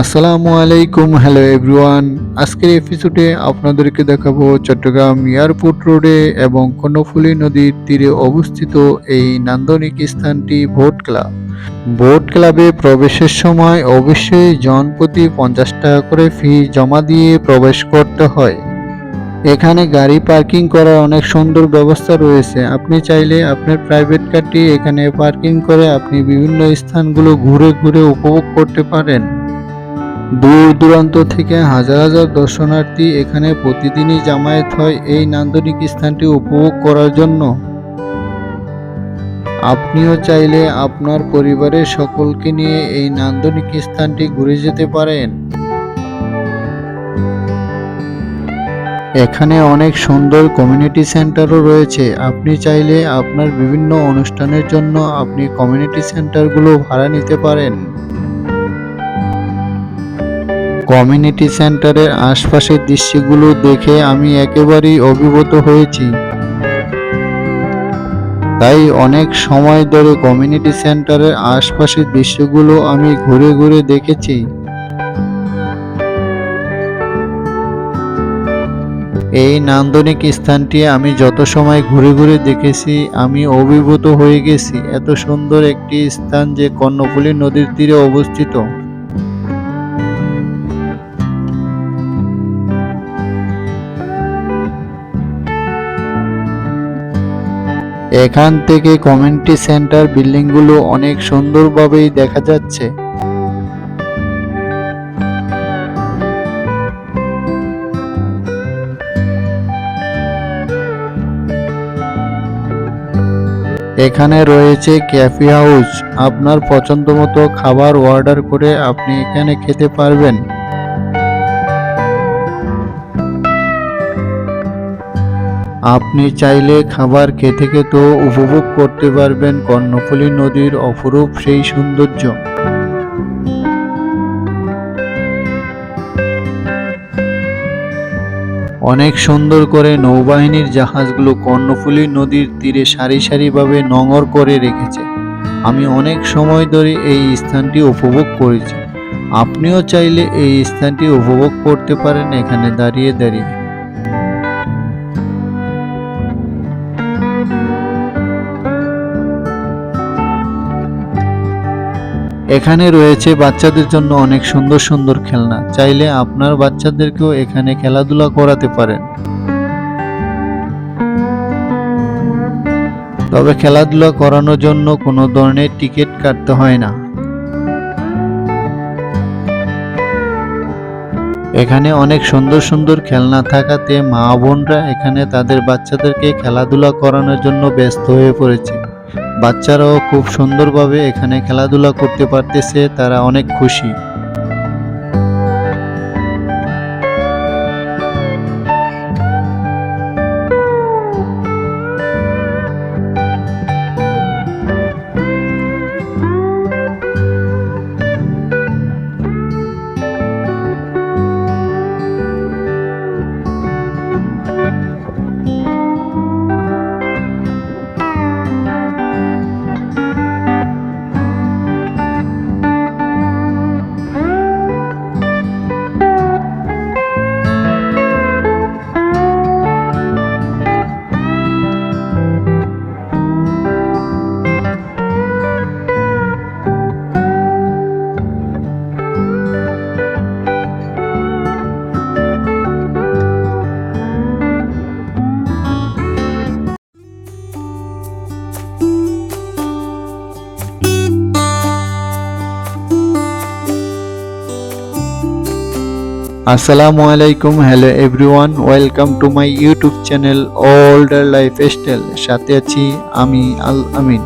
আসসালামু আলাইকুম, hello everyone. আজকের এপিসোডে আপনাদেরকে দেখাবো চট্টগ্রাম এয়ারপোর্ট রোডে এবং কর্ণফুলী নদীর তীরে অবস্থিত এই নান্দনিক স্থানটি ভোট ক্লাব। ভোট ক্লাবে প্রবেশের সময় অবশ্যই জনপ্রতি পঞ্চাশ টাকা করে ফি জমা দিয়ে প্রবেশ করতে হয়। এখানে গাড়ি পার্কিং করার অনেক সুন্দর ব্যবস্থা রয়েছে। আপনি চাইলে আপনার প্রাইভেট কারটি এখানে পার্কিং করে আপনি বিভিন্ন স্থানগুলো ঘুরে ঘুরে উপভোগ করতে পারেন। দূর দূরান্ত থেকে হাজার হাজার দর্শনার্থী এখানে প্রতিদিনই জামায়াত হয় এই নান্দনিক স্থানটি উপভোগ করার জন্য। আপনিও চাইলে আপনার পরিবারের সকলকে নিয়ে এই নান্দনিক স্থানটি ঘুরে যেতে পারেন। এখানে অনেক সুন্দর কমিউনিটি সেন্টারও রয়েছে। আপনি চাইলে আপনার বিভিন্ন অনুষ্ঠানের জন্য আপনি কমিউনিটি সেন্টারগুলো ভাড়া নিতে পারেন। কমিউনিটি সেন্টারের আশপাশের দৃশ্যগুলো দেখে আমি একেবারেই অভিভূত হয়েছি। তাই অনেক সময় ধরে কমিউনিটি সেন্টারের আশপাশের দৃশ্যগুলো আমি ঘুরে ঘুরে দেখেছি। এই নান্দনিক স্থানটি আমি যত সময় ঘুরে ঘুরে দেখেছি, আমি অভিভূত হয়ে গেছি। এত সুন্দর একটি স্থান যে কর্ণফুলী নদীর তীরে অবস্থিত। এখান থেকে কমিউনিটি সেন্টার বিল্ডিংগুলো অনেক সুন্দরভাবেই দেখা যাচ্ছে। এখানে রয়েছে ক্যাফি হাউস আপনার পছন্দ মতো খাবার অর্ডার করে আপনি এখানে খেতে পারবেন। আপনি চাইলে খাবার খেতে খেতেও উপভোগ করতে পারবেন কর্ণফুলী নদীর অপরূপ সেই সৌন্দর্য। অনেক সুন্দর করে নৌবাহিনীর জাহাজগুলো কর্ণফুলী নদীর তীরে সারি সারিভাবে নঙর করে রেখেছে। আমি অনেক সময় ধরে এই স্থানটি উপভোগ করেছি। আপনিও চাইলে এই স্থানটি উপভোগ করতে পারেন এখানে দাঁড়িয়ে দাঁড়িয়ে। এখানে রয়েছে বাচ্চাদের জন্য অনেক সুন্দর সুন্দর খেলনা। চাইলে আপনার বাচ্চাদেরকেও এখানে খেলাধুলা করাতে পারেন। তবে খেলাধুলা করানোর জন্য কোনো ধরনের টিকিট কাটতে হয় না। এখানে অনেক সুন্দর সুন্দর খেলনা থাকাতে মা বোনরা এখানে তাদের বাচ্চাদেরকে খেলাধুলা করানোর জন্য ব্যস্ত হয়ে পড়েছে। বাচ্চারাও খুব সুন্দরভাবে এখানে খেলাধুলা করতে পারতেছে তারা অনেক খুশি। আসসালামু আলাইকুম hello everyone welcome to my YouTube channel older lifestyle সাথে আছি আমি আল আমিন।